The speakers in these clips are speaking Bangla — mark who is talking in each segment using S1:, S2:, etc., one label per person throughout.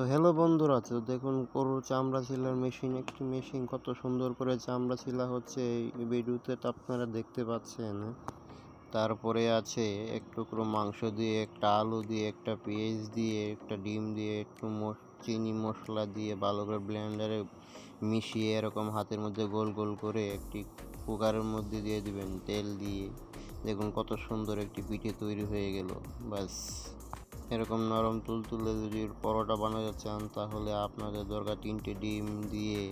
S1: তো হ্যালো বন্ধুরা, তো দেখুন গরুর চামড়া ছিলার মেশিন একটি মেশিন কত সুন্দর করে চামড়া ছিলা হচ্ছে এই ভিডিওতে তো আপনারা দেখতে পাচ্ছেন। তারপরে আছে এক টুকরো মাংস দিয়ে, একটা আলু দিয়ে, একটা পেঁয়াজ দিয়ে, একটা ডিম দিয়ে, একটু চিনি মশলা দিয়ে ভালো করে ব্লেন্ডারে মিশিয়ে এরকম হাতের মধ্যে গোল গোল করে একটি কুকারের মধ্যে দিয়ে দিবেন তেল দিয়ে। দেখুন কত সুন্দর একটি পিঠে তৈরি হয়ে গেল, ব্যাস। এরকম নরম তুলতুলে যদি পরোটা বানাতে চান, তাহলে আপনাদের দরকার তিনটে ডিম দিয়ে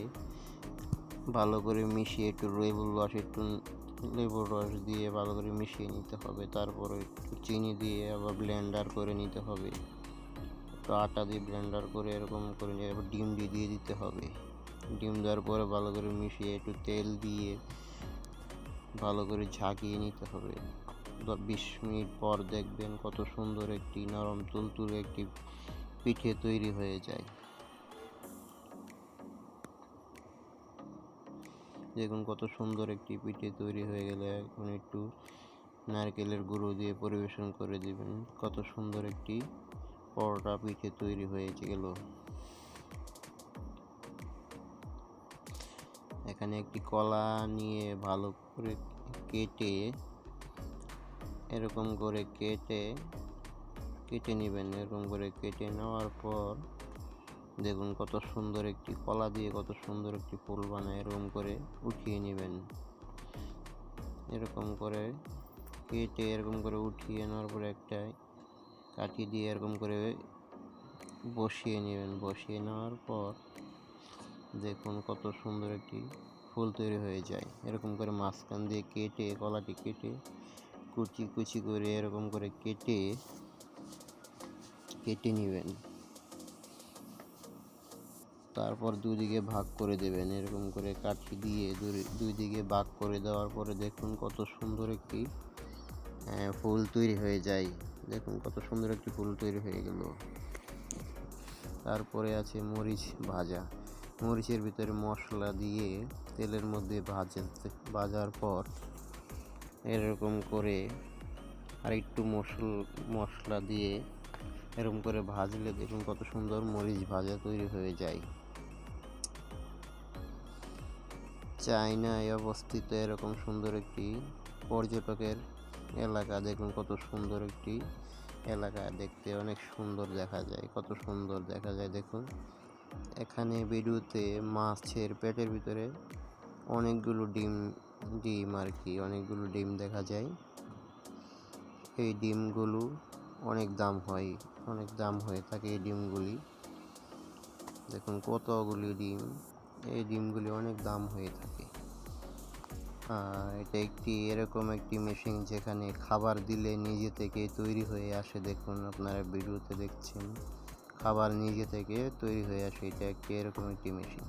S1: ভালো করে মিশিয়ে একটু লেবুর রস, একটু লেবুর রস দিয়ে ভালো করে মিশিয়ে নিতে হবে। তারপরে একটু চিনি দিয়ে আবার ব্লেন্ডার করে নিতে হবে। একটু আটা দিয়ে ব্লেন্ডার করে এরকম করে নিয়ে আবার ডিম দিয়ে দিয়ে দিতে হবে। ডিম দেওয়ার পরে ভালো করে মিশিয়ে একটু তেল দিয়ে ভালো করে ঝাঁকিয়ে নিতে হবে। বিশ মিনিট পর দেখবেন কত সুন্দর একটি নরম তুলতুলে একটি পিঠে তৈরি হয়ে যায়। দেখুন কত সুন্দর একটি পিঠে তৈরি হয়ে গেলে এখন একটু নারকেলের গুঁড়ো দিয়ে পরিবেশন করে দিবেন। কত সুন্দর একটি পরোটা পিঠে তৈরি হয়ে গেল। এখানে একটি কলা নিয়ে ভালো করে কেটে এরকম করে কেটে কেটে নেবেন। এরকম করে কেটে নেওয়ার পর দেখুন কত সুন্দর একটি কলা দিয়ে কত সুন্দর একটি ফুল বানায়। এরকম করে উঠিয়ে নেবেন। এরকম করে কেটে, এরকম করে উঠিয়ে নেওয়ার পরে একটা কাঠি দিয়ে এরকম করে বসিয়ে নেবেন। বসিয়ে নেওয়ার পর দেখুন কত সুন্দর একটি ফুল তৈরি হয়ে যায়। এরকম করে মাঝখান দিয়ে কেটে, কলাটি কেটে কুচি কুচি করে এরকম করে কেটে কেটে নেবেন। তারপর দুদিকে ভাগ করে দেবেন, এরকম করে কাঠি দিয়ে দুই- দিকে ভাগ করে দেওয়ার পরে দেখুন কত সুন্দর একটি ফুল তৈরি হয়ে যায়। দেখুন কত সুন্দর একটি ফুল তৈরি হয়ে গেল। তারপরে আছে মরিচ ভাজা। মরিচের ভিতরে মশলা দিয়ে তেলের মধ্যে ভাজতে ভাজার পর এরকম করে আর একটু মশল, মশলা দিয়ে এরকম করে ভাজলে দেখুন কত সুন্দর মরিচ ভাজা তৈরি হয়ে যায়। চায়নায় অবস্থিত এরকম সুন্দর একটি পর্যটকের এলাকা, দেখুন কত সুন্দর একটি এলাকা, দেখতে অনেক সুন্দর দেখা যায়, কত সুন্দর দেখা যায়, দেখুন। এখানে ভিডিওতে মাছের পেটের ভিতরে অনেকগুলো ডিম ডিম আর কি, অনেকগুলো ডিম দেখা যায়। এই ডিমগুলো অনেক দাম হয়, অনেক দাম হয়ে থাকে এই ডিমগুলি। দেখুন কতগুলি ডিম, এই ডিমগুলি অনেক দাম হয়ে থাকে। এটা একটি, এরকম একটি মেশিন যেখানে খাবার দিলে নিজে থেকে তৈরি হয়ে আসে। দেখুন আপনারা ভিডিওতে দেখছেন, খাবার নিজে থেকে তৈরি হয়ে আসে, এটা একটি এরকম একটি মেশিন